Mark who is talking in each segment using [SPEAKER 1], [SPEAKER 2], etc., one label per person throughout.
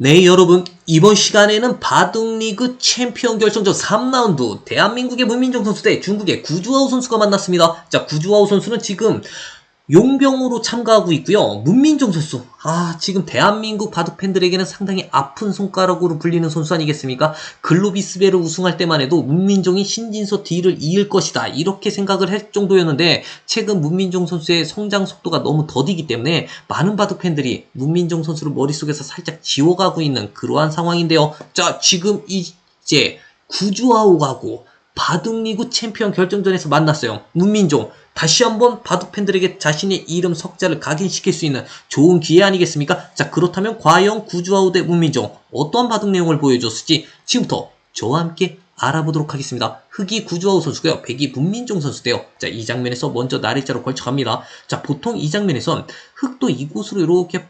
[SPEAKER 1] 네, 여러분. 이번 시간에는 바둑리그 챔피언 결정전 3라운드 대한민국의 문민정 선수 대 중국의 구주아우 선수가 만났습니다. 자, 구주아우 선수는 지금 용병으로 참가하고 있고요. 문민정 선수. 아, 지금 대한민국 바둑 팬들에게는 상당히 아픈 손가락으로 불리는 선수 아니겠습니까? 글로비스베를 우승할 때만 해도 문민정이 신진서 뒤를 이을 것이다. 이렇게 생각을 할 정도였는데 최근 문민정 선수의 성장 속도가 너무 더디기 때문에 많은 바둑 팬들이 문민정 선수를 머릿속에서 살짝 지워가고 있는 그러한 상황인데요. 자, 지금 이제 구주아오가고 바둑리그 챔피언 결정전에서 만났어요. 문민종 다시 한번 바둑 팬들에게 자신의 이름 석자를 각인시킬 수 있는 좋은 기회 아니겠습니까? 자 그렇다면 과연 구주아우 대 문민종 어떠한 바둑 내용을 보여줬을지 지금부터 저와 함께 알아보도록 하겠습니다. 흑이 구주아우 선수고요. 백이 문민종 선수인데요. 자, 이 장면에서 먼저 나리자로 걸쳐 갑니다. 자, 보통 이 장면에선 흑도 이곳으로 이렇게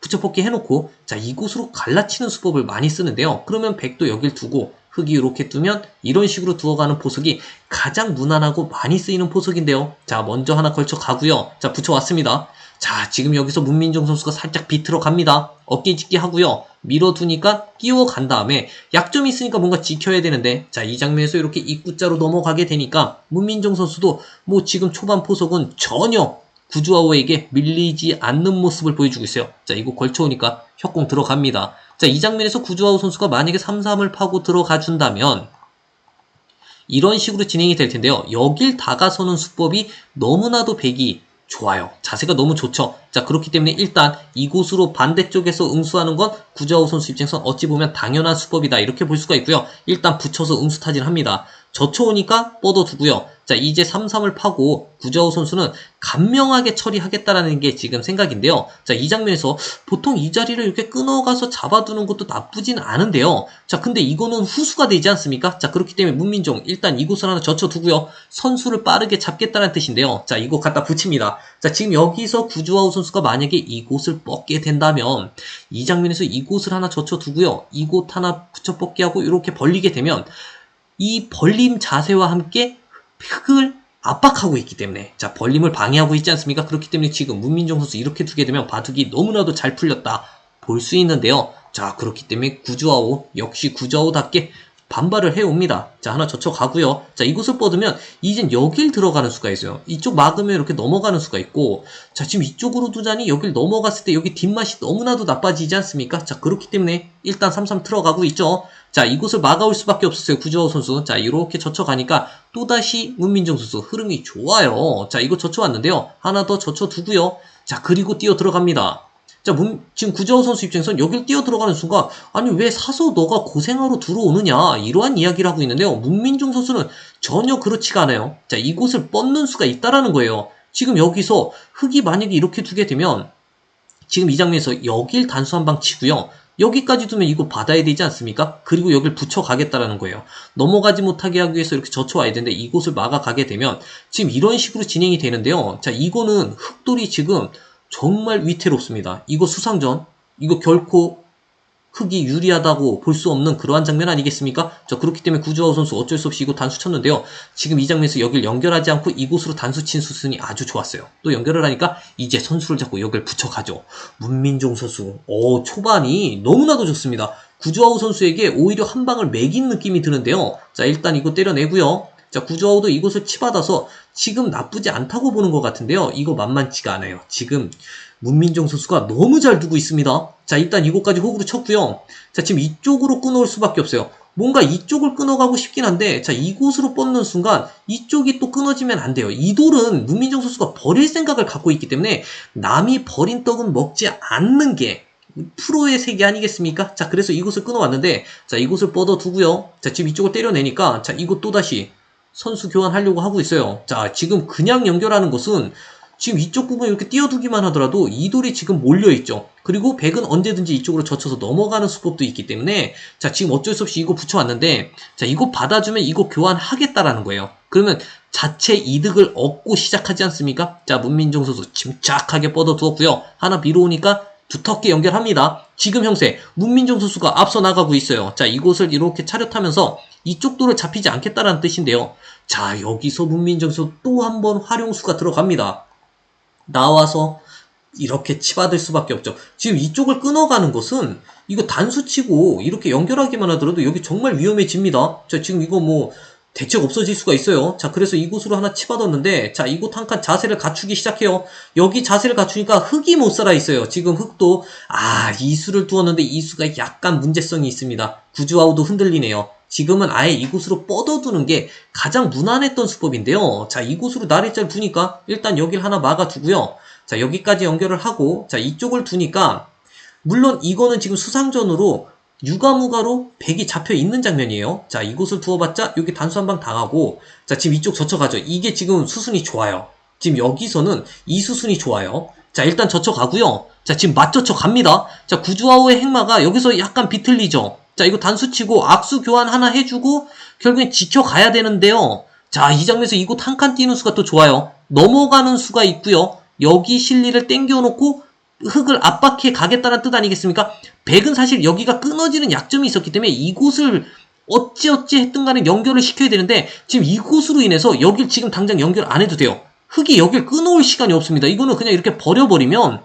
[SPEAKER 1] 붙여뽑기 해놓고 자 이곳으로 갈라치는 수법을 많이 쓰는데요. 그러면 백도 여길 두고 흙이 이렇게 두면 이런 식으로 두어가는 포석이 가장 무난하고 많이 쓰이는 포석인데요. 자 먼저 하나 걸쳐 가고요. 자 붙여왔습니다. 자 지금 여기서 문민정 선수가 살짝 비틀어 갑니다. 어깨 짚기 하고요. 밀어두니까 끼워 간 다음에 약점이 있으니까 뭔가 지켜야 되는데 자 이 장면에서 이렇게 입구자로 넘어가게 되니까 문민정 선수도 뭐 지금 초반 포석은 전혀 구주아오에게 밀리지 않는 모습을 보여주고 있어요. 자, 이거 걸쳐오니까 협공 들어갑니다. 자, 이 장면에서 구주아오 선수가 만약에 3-3을 파고 들어가 준다면 이런 식으로 진행이 될 텐데요. 여길 다가서는 수법이 너무나도 백이 좋아요. 자세가 너무 좋죠. 자, 그렇기 때문에 일단 이곳으로 반대쪽에서 응수하는 건 구자호 선수 입장에서 어찌 보면 당연한 수법이다. 이렇게 볼 수가 있고요. 일단 붙여서 응수 타진합니다. 저쳐오니까 뻗어두고요. 자, 이제 3-3을 파고 구자호 선수는 간명하게 처리하겠다라는 게 지금 생각인데요. 자, 이 장면에서 보통 이 자리를 이렇게 끊어가서 잡아두는 것도 나쁘진 않은데요. 자, 근데 이거는 후수가 되지 않습니까? 자, 그렇기 때문에 문민종 일단 이곳을 하나 젖혀두고요. 선수를 빠르게 잡겠다는 뜻인데요. 자, 이거 갖다 붙입니다. 자, 지금 여기서 구주아우 선수가 만약에 이곳을 뻗게 된다면 이 장면에서 이곳을 하나 젖혀두고요. 이곳 하나 붙여 뻗게 하고 이렇게 벌리게 되면 이 벌림 자세와 함께 흙을 압박하고 있기 때문에 자 벌림을 방해하고 있지 않습니까? 그렇기 때문에 지금 문민정 선수 이렇게 두게 되면 바둑이 너무나도 잘 풀렸다 볼 수 있는데요. 자 그렇기 때문에 구주아오 역시 구주아오답게 반발을 해옵니다. 자 하나 젖혀가고요. 자 이곳을 뻗으면 이젠 여길 들어가는 수가 있어요. 이쪽 막으면 이렇게 넘어가는 수가 있고 자 지금 이쪽으로 두자니 여길 넘어갔을 때 여기 뒷맛이 너무나도 나빠지지 않습니까? 자 그렇기 때문에 일단 3-3 들어가고 있죠. 자 이곳을 막아올 수밖에 없었어요. 구주호 선수. 자 이렇게 젖혀가니까 또다시 문민정 선수 흐름이 좋아요. 자 이거 젖혀왔는데요. 하나 더 젖혀두고요. 자 그리고 뛰어 들어갑니다. 자, 문, 지금 구자호 선수 입장에서는 여길 뛰어 들어가는 순간, 아니, 왜 사서 너가 고생하러 들어오느냐, 이러한 이야기를 하고 있는데요. 문민중 선수는 전혀 그렇지가 않아요. 자, 이곳을 뻗는 수가 있다라는 거예요. 지금 여기서 흙이 만약에 이렇게 두게 되면, 지금 이 장면에서 여길 단수 한 방 치고요. 여기까지 두면 이거 받아야 되지 않습니까? 그리고 여길 붙여가겠다라는 거예요. 넘어가지 못하게 하기 위해서 이렇게 젖혀와야 되는데 이곳을 막아가게 되면 지금 이런 식으로 진행이 되는데요. 자, 이거는 흑돌이 지금 정말 위태롭습니다. 이거 수상전, 이거 결코 흑이 유리하다고 볼 수 없는 그러한 장면 아니겠습니까? 자, 그렇기 때문에 구주아우 선수 어쩔 수 없이 이거 단수 쳤는데요. 지금 이 장면에서 여길 연결하지 않고 이곳으로 단수 친 수순이 아주 좋았어요. 또 연결을 하니까 이제 선수를 잡고 여길 붙여가죠. 문민종 선수, 오, 초반이 너무나도 좋습니다. 구주아우 선수에게 오히려 한 방을 매긴 느낌이 드는데요. 자, 일단 이거 때려내고요. 자, 구주아우도 이곳을 치받아서 지금 나쁘지 않다고 보는 것 같은데요. 이거 만만치가 않아요. 지금 문민정 선수가 너무 잘 두고 있습니다. 자, 일단 이곳까지 호구로 쳤고요. 자, 지금 이쪽으로 끊어올 수밖에 없어요. 뭔가 이쪽을 끊어가고 싶긴 한데, 자, 이곳으로 뻗는 순간 이쪽이 또 끊어지면 안 돼요. 이 돌은 문민정 선수가 버릴 생각을 갖고 있기 때문에 남이 버린 떡은 먹지 않는 게 프로의 세계 아니겠습니까? 자, 그래서 이곳을 끊어왔는데, 자, 이곳을 뻗어두고요. 자, 지금 이쪽을 때려내니까, 자, 이곳 또다시 선수 교환하려고 하고 있어요. 자, 지금 그냥 연결하는 것은 지금 이쪽 부분 이렇게 띄워두기만 하더라도 이 돌이 지금 몰려있죠. 그리고 백은 언제든지 이쪽으로 젖혀서 넘어가는 수법도 있기 때문에 자 지금 어쩔 수 없이 이거 붙여왔는데 자 이거 받아주면 이거 교환하겠다라는 거예요. 그러면 자체 이득을 얻고 시작하지 않습니까? 자 문민정 선수 침착하게 뻗어두었고요. 하나 밀어오니까 두텁게 연결합니다. 지금 형세 문민정 선수가 앞서 나가고 있어요. 자 이곳을 이렇게 차렷하면서 이쪽 돌을 잡히지 않겠다라는 뜻인데요. 자 여기서 문민정 선수 또 한 번 활용수가 들어갑니다. 나와서 이렇게 치받을 수밖에 없죠. 지금 이쪽을 끊어가는 것은 이거 단수치고 이렇게 연결하기만 하더라도 여기 정말 위험해집니다. 자, 지금 이거 뭐 대책 없어질 수가 있어요. 자, 그래서 이곳으로 하나 치받았는데, 자, 이곳 한 칸 자세를 갖추기 시작해요. 여기 자세를 갖추니까 흙이 못 살아 있어요. 지금 흙도, 아, 이수를 두었는데 이수가 약간 문제성이 있습니다. 구주아우도 흔들리네요. 지금은 아예 이곳으로 뻗어두는 게 가장 무난했던 수법인데요. 자, 이곳으로 나래자를 두니까 일단 여길 하나 막아두고요. 자, 여기까지 연결을 하고, 자, 이쪽을 두니까, 물론 이거는 지금 수상전으로 유가무가로 백이 잡혀 있는 장면이에요. 자, 이곳을 두어봤자 여기 단수 한 방 당하고, 자, 지금 이쪽 젖혀가죠. 이게 지금 수순이 좋아요. 지금 여기서는 이 수순이 좋아요. 자, 일단 젖혀가고요. 자, 지금 맞젖혀 갑니다. 자, 구주아우의 행마가 여기서 약간 비틀리죠. 자, 이거 단수 치고 악수 교환 하나 해주고, 결국엔 지켜가야 되는데요. 자, 이 장면에서 이곳 한 칸 뛰는 수가 또 좋아요. 넘어가는 수가 있고요. 여기 실리를 땡겨놓고 흙을 압박해 가겠다는 뜻 아니겠습니까? 백은 사실 여기가 끊어지는 약점이 있었기 때문에 이곳을 어찌어찌 했든 간에 연결을 시켜야 되는데 지금 이곳으로 인해서 여길 지금 당장 연결 안 해도 돼요. 흙이 여길 끊어올 시간이 없습니다. 이거는 그냥 이렇게 버려버리면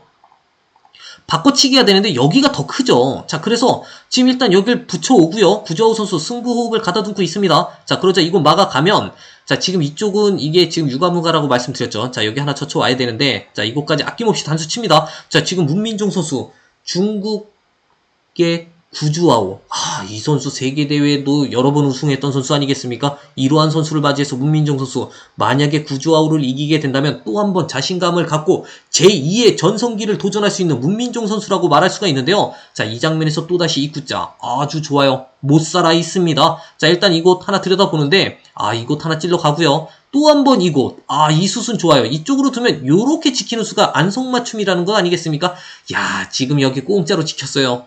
[SPEAKER 1] 바꿔치기가 되는데 여기가 더 크죠. 자, 그래서 지금 일단 여길 붙여오고요. 구자우 선수 승부 호흡을 가다 둔고 있습니다. 자, 그러자 이거 막아가면 자, 지금 이쪽은 이게 지금 유가무가라고 말씀드렸죠. 자, 여기 하나 젖혀와야 되는데 자, 이곳까지 아낌없이 단수 칩니다. 자, 지금 문민종 선수 중국의 구주아오. 아, 이 선수 세계대회도 여러 번 우승했던 선수 아니겠습니까? 이러한 선수를 맞이해서 문민정 선수, 만약에 구주아오를 이기게 된다면 또 한 번 자신감을 갖고 제2의 전성기를 도전할 수 있는 문민정 선수라고 말할 수가 있는데요. 자, 이 장면에서 또다시 이 구자. 아주 좋아요. 못 살아 있습니다. 자, 일단 이곳 하나 들여다보는데, 아, 이곳 하나 찔러 가고요. 또 한 번 이곳. 아, 이 숫은 좋아요. 이쪽으로 두면 요렇게 지키는 수가 안성맞춤이라는 거 아니겠습니까? 야, 지금 여기 공짜로 지켰어요.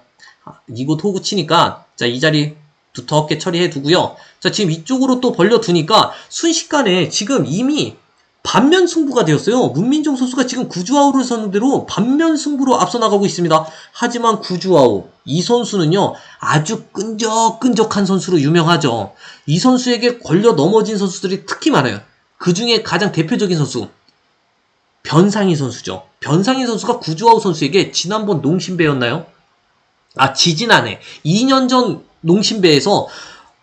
[SPEAKER 1] 이곳 호구 치니까 자 이 자리 두텁게 처리해 두고요. 자 지금 이쪽으로 또 벌려 두니까 순식간에 지금 이미 반면 승부가 되었어요. 문민정 선수가 지금 구주아우를 선대로 반면 승부로 앞서 나가고 있습니다. 하지만 구주아우 이 선수는요 아주 끈적끈적한 선수로 유명하죠. 이 선수에게 걸려 넘어진 선수들이 특히 많아요. 그 중에 가장 대표적인 선수 변상희 선수죠. 변상희 선수가 구주아우 선수에게 지난번 농심배였나요? 아, 지지난해 2년 전 농심배에서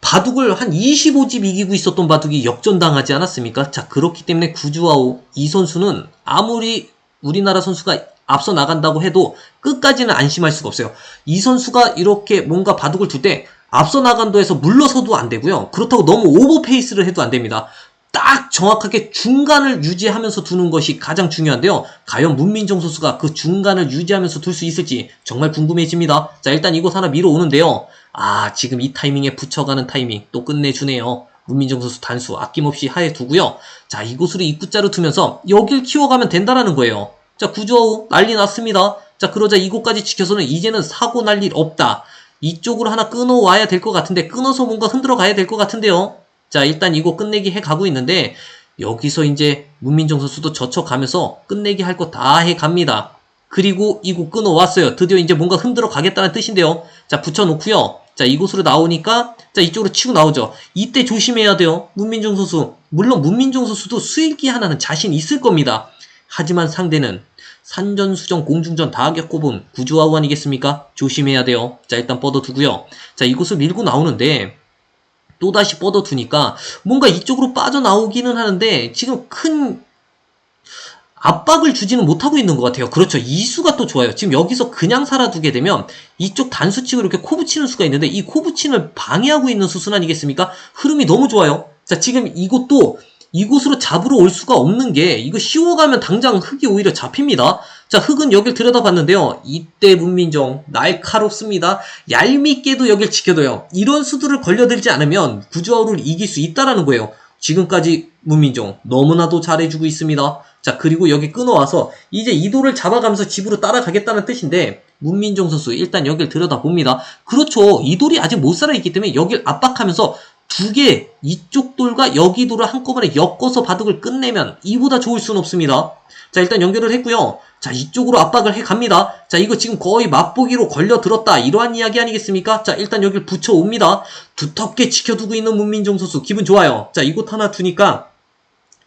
[SPEAKER 1] 바둑을 한 25집 이기고 있었던 바둑이 역전당하지 않았습니까? 자, 그렇기 때문에 구주아오 이 선수는 아무리 우리나라 선수가 앞서 나간다고 해도 끝까지는 안심할 수가 없어요. 이 선수가 이렇게 뭔가 바둑을 둘 때 앞서 나간다 해서 물러서도 안 되고요. 그렇다고 너무 오버페이스를 해도 안 됩니다. 딱 정확하게 중간을 유지하면서 두는 것이 가장 중요한데요. 과연 문민정 선수가 그 중간을 유지하면서 둘 수 있을지 정말 궁금해집니다. 자, 일단 이곳 하나 밀어오는데요. 아, 지금 이 타이밍에 붙여가는 타이밍 또 끝내주네요. 문민정 선수 단수 아낌없이 하에 두고요. 자, 이곳으로 입구자로 두면서 여길 키워가면 된다라는 거예요. 자, 구조우 난리 났습니다. 자, 그러자 이곳까지 지켜서는 이제는 사고 날 일 없다. 이쪽으로 하나 끊어와야 될 것 같은데 끊어서 뭔가 흔들어 가야 될 것 같은데요. 자, 일단 이거 끝내기 해 가고 있는데 여기서 이제 문민정 선수도 젖혀가면서 끝내기 할 거 다 해 갑니다. 그리고 이곳 끊어왔어요. 드디어 이제 뭔가 흔들어 가겠다는 뜻인데요. 자, 붙여놓고요. 자, 이곳으로 나오니까 자, 이쪽으로 치고 나오죠. 이때 조심해야 돼요. 문민정 선수. 물론 문민정 선수도 수일기 하나는 자신 있을 겁니다. 하지만 상대는 산전수정 공중전 다 겪어본 구주아우 아니겠습니까? 조심해야 돼요. 자, 일단 뻗어두고요. 자, 이곳을 밀고 나오는데 또다시 뻗어두니까 뭔가 이쪽으로 빠져나오기는 하는데 지금 큰 압박을 주지는 못하고 있는 것 같아요. 그렇죠. 이수가 또 좋아요. 지금 여기서 그냥 살아두게 되면 이쪽 단수치고 이렇게 코 붙이는 수가 있는데 이코 붙임을 방해하고 있는 수순 아니겠습니까? 흐름이 너무 좋아요. 자, 지금 이곳도 이곳으로 잡으러 올 수가 없는 게 이거 쉬워가면 당장 흙이 오히려 잡힙니다. 자, 흙은 여길 들여다봤는데요. 이때 문민정 날카롭습니다. 얄밉게도 여길 지켜둬요. 이런 수들을 걸려들지 않으면 구주아우를 이길 수 있다라는 거예요. 지금까지 문민정 너무나도 잘해주고 있습니다. 자, 그리고 여기 끊어와서 이제 이도를 잡아가면서 집으로 따라가겠다는 뜻인데 문민정 선수 일단 여길 들여다봅니다. 그렇죠. 이돌이 아직 못 살아있기 때문에 여길 압박하면서 두 개 이쪽 돌과 여기 돌을 한꺼번에 엮어서 바둑을 끝내면 이보다 좋을 수는 없습니다. 자 일단 연결을 했고요. 자 이쪽으로 압박을 해 갑니다. 자 이거 지금 거의 맛보기로 걸려 들었다 이러한 이야기 아니겠습니까? 자 일단 여기를 붙여옵니다. 두텁게 지켜두고 있는 문민정 선수 기분 좋아요. 자 이곳 하나 두니까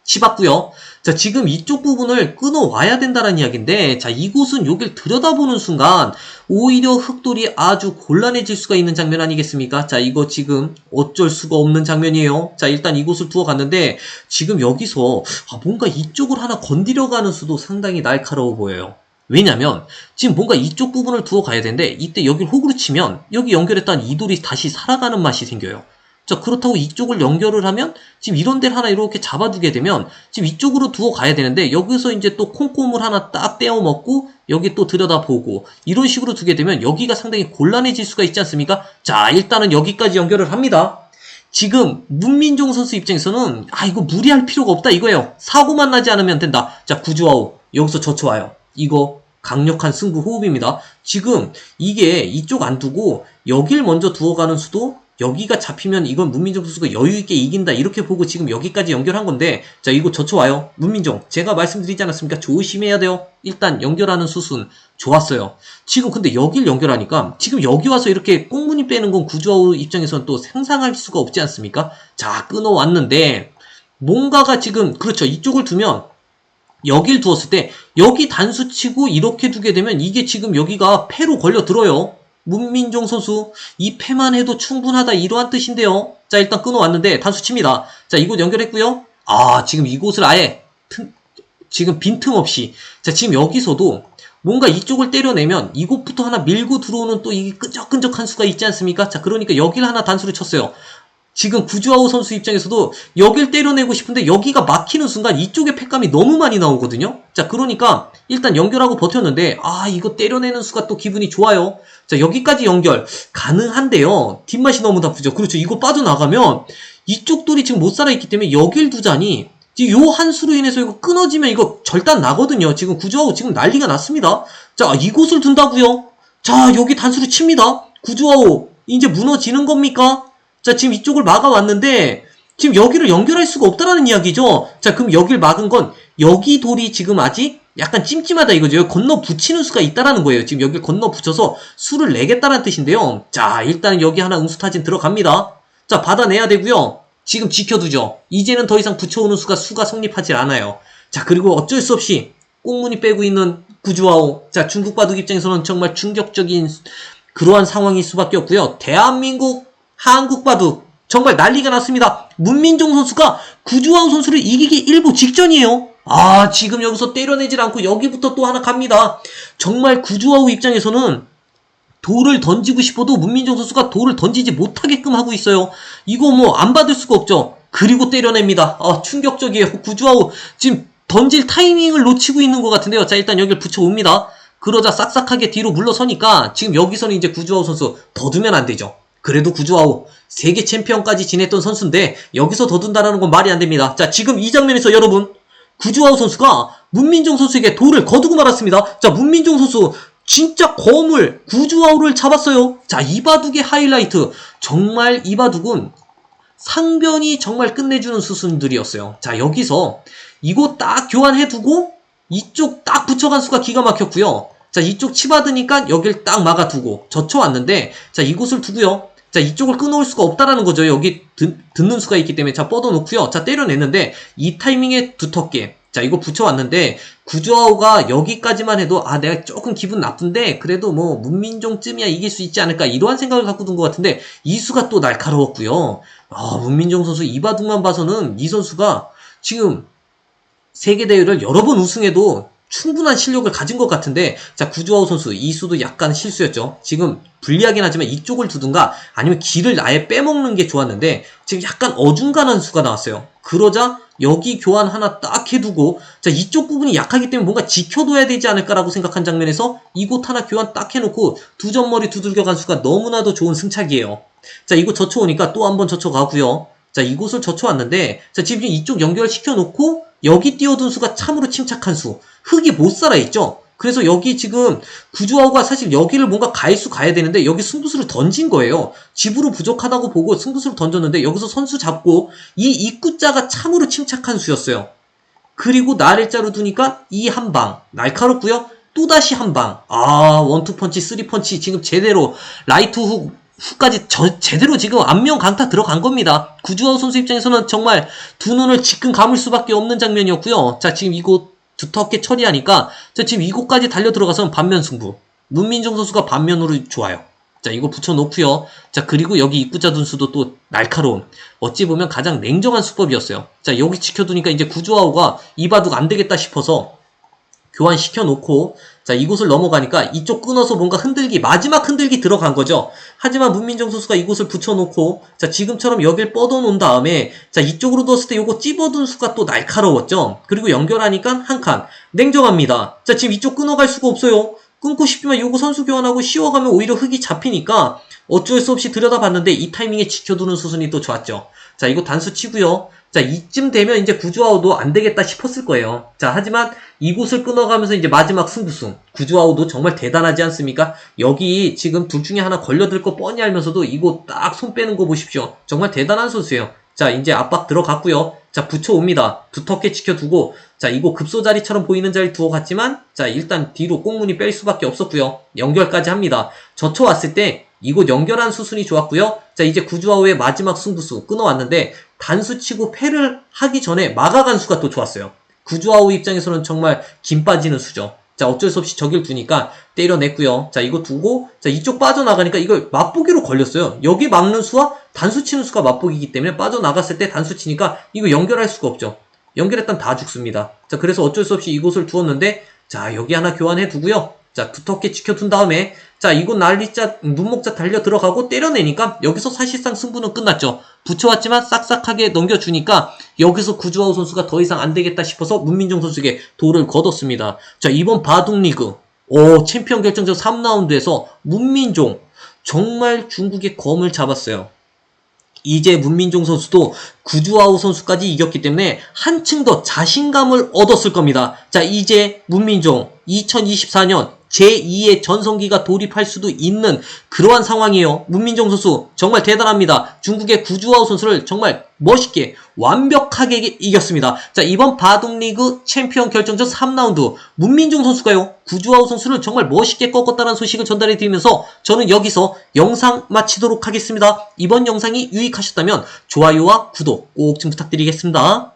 [SPEAKER 1] 치봤고요. 자, 지금 이쪽 부분을 끊어와야 된다는 이야기인데, 자, 이곳은 여길 들여다보는 순간, 오히려 흑돌이 아주 곤란해질 수가 있는 장면 아니겠습니까? 자, 이거 지금 어쩔 수가 없는 장면이에요. 자, 일단 이곳을 두어 갔는데, 지금 여기서, 아, 뭔가 이쪽을 하나 건드려가는 수도 상당히 날카로워 보여요. 왜냐면, 지금 뭔가 이쪽 부분을 두어 가야 되는데, 이때 여기를 호구로 치면, 여기 연결했던 이 돌이 다시 살아가는 맛이 생겨요. 자, 그렇다고 이쪽을 연결을 하면 지금 이런 데를 하나 이렇게 잡아두게 되면 지금 이쪽으로 두어 가야 되는데 여기서 이제 또 콩고물 하나 딱 떼어 먹고 여기 또 들여다보고 이런 식으로 두게 되면 여기가 상당히 곤란해질 수가 있지 않습니까? 자, 일단은 여기까지 연결을 합니다. 지금 문민종 선수 입장에서는 아 이거 무리할 필요가 없다 이거예요. 사고만 나지 않으면 된다. 자, 구주아우 여기서 젖혀와요. 이거 강력한 승부 호흡입니다. 지금 이게 이쪽 안 두고 여길 먼저 두어가는 수도 여기가 잡히면 이건 문민종 선수가 여유있게 이긴다. 이렇게 보고 지금 여기까지 연결한 건데 자 이거 젖혀와요. 문민종 제가 말씀드리지 않았습니까? 조심해야 돼요. 일단 연결하는 수순. 좋았어요. 지금 근데 여길 연결하니까 지금 여기 와서 이렇게 꽁무니 빼는 건 구조아우 입장에서는 또 상상할 수가 없지 않습니까? 자 끊어왔는데 뭔가가 지금 그렇죠. 이쪽을 두면 여길 두었을 때 여기 단수 치고 이렇게 두게 되면 이게 지금 여기가 패로 걸려 들어요 문민종 선수 이 패만 해도 충분하다 이러한 뜻인데요. 자 일단 끊어왔는데 단수 칩니다. 자 이곳 연결했고요. 아 지금 이곳을 아예 틈, 지금 빈틈없이 자 지금 여기서도 뭔가 이쪽을 때려내면 이곳부터 하나 밀고 들어오는 또 이게 끈적끈적한 수가 있지 않습니까? 자 그러니까 여기를 하나 단수를 쳤어요. 지금 구주아우 선수 입장에서도 여길 때려내고 싶은데 여기가 막히는 순간 이쪽에 팩감이 너무 많이 나오거든요. 자 그러니까 일단 연결하고 버텼는데 아 이거 때려내는 수가 또 기분이 좋아요. 자 여기까지 연결 가능한데요. 뒷맛이 너무 나쁘죠. 그렇죠. 이거 빠져나가면 이쪽 돌이 지금 못 살아있기 때문에 여길 두자니 요 한 수로 인해서 이거 끊어지면 이거 절단 나거든요. 지금 구주아우 지금 난리가 났습니다. 자 이곳을 둔다고요. 자 여기 단수로 칩니다. 구주아우 이제 무너지는 겁니까? 자, 지금 이쪽을 막아왔는데, 지금 여기를 연결할 수가 없다라는 이야기죠. 자, 그럼 여기를 막은 건, 여기 돌이 지금 아직 약간 찜찜하다 이거죠. 건너 붙이는 수가 있다라는 거예요. 지금 여기 건너 붙여서 수를 내겠다는 뜻인데요. 자, 일단 여기 하나 응수타진 들어갑니다. 자, 받아내야 되고요. 지금 지켜두죠. 이제는 더 이상 붙여오는 수가 수가 성립하지 않아요. 자, 그리고 어쩔 수 없이 꽁무니 빼고 있는 구주아오. 자, 중국 바둑 입장에서는 정말 충격적인 그러한 상황일 수밖에 없고요. 대한민국 한국 바둑 정말 난리가 났습니다. 문민종 선수가 구주아우 선수를 이기기 일보 직전이에요. 아 지금 여기서 때려내질 않고 여기부터 또 하나 갑니다. 정말 구주아우 입장에서는 돌을 던지고 싶어도 문민종 선수가 돌을 던지지 못하게끔 하고 있어요. 이거 뭐 안 받을 수가 없죠. 그리고 때려냅니다. 아 충격적이에요. 구주아우 지금 던질 타이밍을 놓치고 있는 것 같은데요. 자 일단 여기를 붙여옵니다. 그러자 싹싹하게 뒤로 물러서니까 지금 여기서는 이제 구주아우 선수 더 두면 안 되죠. 그래도 구주아우 세계 챔피언까지 지냈던 선수인데 여기서 더 둔다라는 건 말이 안 됩니다. 자 지금 이 장면에서 여러분 구주아우 선수가 문민종 선수에게 돌을 거두고 말았습니다. 자 문민종 선수 진짜 거물 구주아우를 잡았어요. 자 이바둑의 하이라이트 정말 이바둑은 상변이 정말 끝내주는 수순들이었어요. 자 여기서 이거 딱 교환해두고 이쪽 딱 붙여간 수가 기가 막혔고요. 자 이쪽 치받으니까 여길 딱 막아두고 젖혀왔는데 자 이곳을 두고요. 자 이쪽을 끊어올 수가 없다라는 거죠. 여기 듣, 는 수가 있기 때문에 자 뻗어놓고요. 자 때려냈는데 이 타이밍에 두텁게 자 이거 붙여왔는데 구조아우가 여기까지만 해도 아 내가 조금 기분 나쁜데 그래도 뭐 문민종쯤이야 이길 수 있지 않을까 이러한 생각을 갖고 둔 것 같은데 이 수가 또 날카로웠고요. 아 문민종 선수 이바둑만 봐서는 이 선수가 지금 세계 대회를 여러 번 우승해도 충분한 실력을 가진 것 같은데 자 구주아우 선수 이 수도 약간 실수였죠. 지금 불리하긴 하지만 이쪽을 두든가 아니면 길을 아예 빼먹는 게 좋았는데 지금 약간 어중간한 수가 나왔어요. 그러자 여기 교환 하나 딱 해두고 자 이쪽 부분이 약하기 때문에 뭔가 지켜둬야 되지 않을까라고 생각한 장면에서 이곳 하나 교환 딱 해놓고 두 점머리 두들겨간 수가 너무나도 좋은 승착이에요. 자 이곳 젖혀오니까 또 한번 젖혀가고요. 자 이곳을 젖혀왔는데 자 지금 이쪽 연결시켜 놓고 여기 띄워둔 수가 참으로 침착한 수. 흙이 못 살아있죠? 그래서 여기 지금 구주아우가 사실 여기를 뭔가 가일수 가야 되는데 여기 승부수를 던진 거예요. 집으로 부족하다고 보고 승부수를 던졌는데 여기서 선수 잡고 이 입구자가 참으로 침착한 수였어요. 그리고 나를자로 두니까 이 한 방. 날카롭고요. 또다시 한 방. 아 원투펀치 쓰리펀치 지금 제대로 라이트 훅 후까지 저- 제대로 지금 안면 강타 들어간 겁니다. 구주하우 선수 입장에서는 정말 두 눈을 지끈 감을 수밖에 없는 장면이었고요. 자, 지금 이곳 두텁게 처리하니까 자, 지금 이곳까지 달려 들어가서는 반면 승부. 문민정 선수가 반면으로 좋아요. 자, 이거 붙여놓고요. 자, 그리고 여기 입구자 dun수도 또 날카로운. 어찌 보면 가장 냉정한 수법이었어요. 자, 여기 지켜두니까 이제 구주아우가 이바둑 안 되겠다 싶어서 교환시켜놓고 자 이곳을 넘어가니까 이쪽 끊어서 뭔가 흔들기 마지막 흔들기 들어간 거죠. 하지만 문민정 선수가 이곳을 붙여놓고 자 지금처럼 여길 뻗어놓은 다음에 자 이쪽으로 넣었을 때 요거 찝어둔 수가 또 날카로웠죠. 그리고 연결하니까 한 칸. 냉정합니다. 자 지금 이쪽 끊어갈 수가 없어요. 끊고 싶지만 요거 선수 교환하고 씌워가면 오히려 흙이 잡히니까 어쩔 수 없이 들여다봤는데 이 타이밍에 지켜두는 수순이 또 좋았죠. 자 이거 단수 치고요 자 이쯤 되면 이제 구주아우도 안 되겠다 싶었을 거예요 자 하지만 이곳을 끊어가면서 이제 마지막 승부수. 구주아우도 정말 대단하지 않습니까? 여기 지금 둘 중에 하나 걸려들 거 뻔히 알면서도 이곳 딱 손 빼는 거 보십시오. 정말 대단한 선수예요. 자, 이제 압박 들어갔고요. 자, 붙여옵니다. 두텁게 지켜두고, 자, 이거 급소 자리처럼 보이는 자리 두어 갔지만, 자, 일단 뒤로 꽁문이 뺄 수밖에 없었고요. 연결까지 합니다. 젖혀왔을 때, 이곳 연결한 수순이 좋았고요. 자, 이제 구주아우의 마지막 승부수 끊어왔는데, 단수 치고 패를 하기 전에 막아간 수가 또 좋았어요. 구주아우 입장에서는 정말 김 빠지는 수죠. 자, 어쩔 수 없이 저길 두니까 때려냈고요. 자, 이거 두고, 자, 이쪽 빠져나가니까 이걸 맛보기로 걸렸어요. 여기 막는 수와 단수 치는 수가 맛보기이기 때문에 빠져나갔을 때 단수 치니까 이거 연결할 수가 없죠. 연결했다면 다 죽습니다. 자, 그래서 어쩔 수 없이 이곳을 두었는데, 자, 여기 하나 교환해 두고요. 자, 두텁게 지켜둔 다음에, 자, 이곳 난리자, 눈목자 달려 들어가고 때려내니까 여기서 사실상 승부는 끝났죠. 붙여왔지만 싹싹하게 넘겨주니까 여기서 구주아우 선수가 더 이상 안 되겠다 싶어서 문민정 선수에게 돌을 거뒀습니다. 자, 이번 바둑 리그, 오, 챔피언 결정전 3라운드에서 문민종, 정말 중국의 검을 잡았어요. 이제 문민종 선수도 구주아우 선수까지 이겼기 때문에 한층 더 자신감을 얻었을 겁니다. 자, 이제 문민종 2024년 제2의 전성기가 돌입할 수도 있는 그러한 상황이에요. 문민정 선수 정말 대단합니다. 중국의 구주아우 선수를 정말 멋있게 완벽하게 이겼습니다. 자 이번 바둑리그 챔피언 결정전 3라운드 문민정 선수가요 구주아우 선수를 정말 멋있게 꺾었다는 소식을 전달해 드리면서 저는 여기서 영상 마치도록 하겠습니다. 이번 영상이 유익하셨다면 좋아요와 구독 꼭 좀 부탁드리겠습니다.